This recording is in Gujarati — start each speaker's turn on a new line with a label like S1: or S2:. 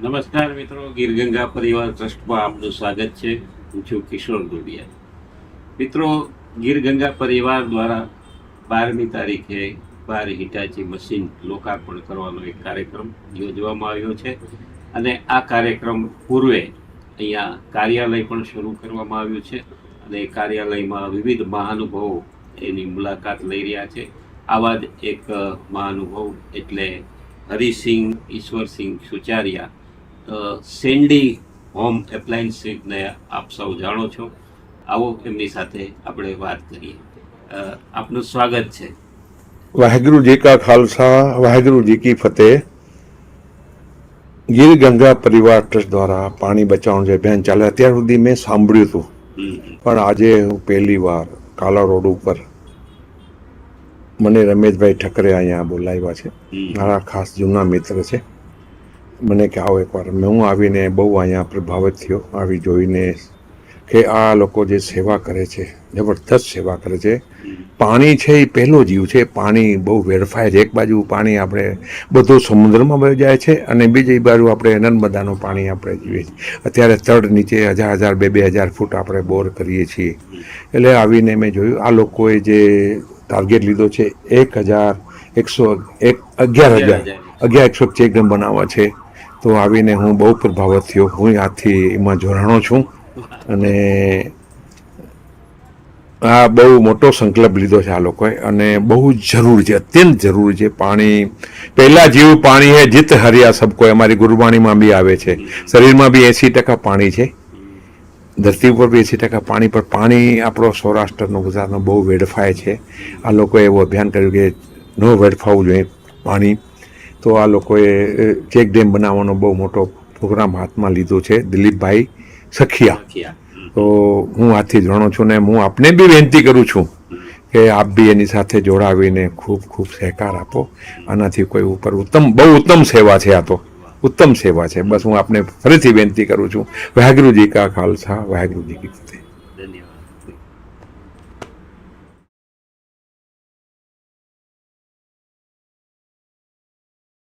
S1: નમસ્કાર મિત્રો ગીર ગંગા પરિવાર ટ્રસ્ટમાં આપનું સ્વાગત છે. હું છું કિશોર ગોડિયા મિત્રો ગીર ગંગા પરિવાર દ્વારા બારમી તારીખે બાર હિટાચી મશીન લોકાર્પણ કરવાનો એક કાર્યક્રમ યોજવામાં આવ્યો છે અને આ કાર્યક્રમ પૂર્વે અહીંયા કાર્યાલય પણ શરૂ કરવામાં આવ્યું છે અને કાર્યાલયમાં વિવિધ મહાનુભાવો એની મુલાકાત લઈ રહ્યા છે. આવા જ એક મહાનુભાવ એટલે હરિસિંહ, ઈશ્વરસિંહ સુચારિયા સેન્ડી હોમ એપ્લાયન્સીસને આપ સૌ જાણો છો. આવો એમની સાથે આપણે વાત કરીએ. આપનું સ્વાગત છે.
S2: વાહેગુરુ જી કા ખાલસા વાહેગુરુ જી કી ફતેહ. ગીર ગંગા પરિવાર ટ્રસ્ટ દ્વારા પાણી બચાવવાનું જે અભિયાન ચાલે અત્યાર સુધી મેં સાંભળ્યું હતું. પણ આજે હું પહેલી વાર કાલા રોડ ઉપર મને રમેશભાઈ ઠકરે અહીંયા બોલાવ્યા છે. મારા ખાસ જૂના મિત્ર છે. મને કે આવો એકવાર. હું આવીને બહુ અહીંયા પ્રભાવિત થયો, આવી જોઈને કે આ લોકો જે સેવા કરે છે, જબરદસ્ત સેવા કરે છે. પાણી છે એ પહેલો જીવ છે. પાણી બહુ વેડફાય છે. એક બાજુ પાણી આપણે બધું સમુદ્રમાં વહી જાય છે અને બીજી બાજુ આપણે નર્મદાનું પાણી આપણે જીવીએ છીએ. અત્યારે તળ નીચે હજાર હજાર, બે બે હજાર ફૂટ આપણે બોર કરીએ છીએ. એટલે આવીને મેં જોયું, આ લોકોએ જે ટાર્ગેટ લીધો છે, એક હજાર એકસો, એક, અગિયાર હજાર, અગિયાર એકસો ચેકડેમ બનાવવા છે. તો આવીને હું બહુ પ્રભાવિત થયો. હું આથી એમાં જોડાણો છું અને આ બહુ મોટો સંકલ્પ લીધો છે આ લોકોએ અને બહુ જરૂરી છે, અત્યંત જરૂર છે. પાણી, પહેલાં જીવ પાણી હે, જીત હરિયા સબકો અમારી ગુરબાણીમાં બી આવે છે. શરીરમાં બી એંસી ટકા પાણી છે. ધરતી ઉપર બી એંસી ટકા પાણી પર પાણી આપણો સૌરાષ્ટ્રનો, ગુજરાતનો બહુ વેડફાય છે. આ લોકોએ એવું અભિયાન કર્યું કે ન વેડફાવવું જોઈએ પાણી. તો આ લોકોએ ચેક ડેમ બનાવવાનો બહુ મોટો પ્રોગ્રામ હાથમાં લીધો છે દિલીપભાઈ સખિયા. તો હું આથી જાણું છું ને હું આપને બી વિનંતી કરું છું કે આપ બી એની સાથે જોડાવીને ખૂબ ખૂબ સહકાર આપો. આનાથી કોઈ ઉપર ઉત્તમ બહુ ઉત્તમ સેવા છે આ તો. ઉત્તમ સેવા છે. બસ હું આપને ફરીથી વિનંતી કરું છું. વાહેગુરુજી કા ખાલસા વાહેગુરુજી કી ફતેહ.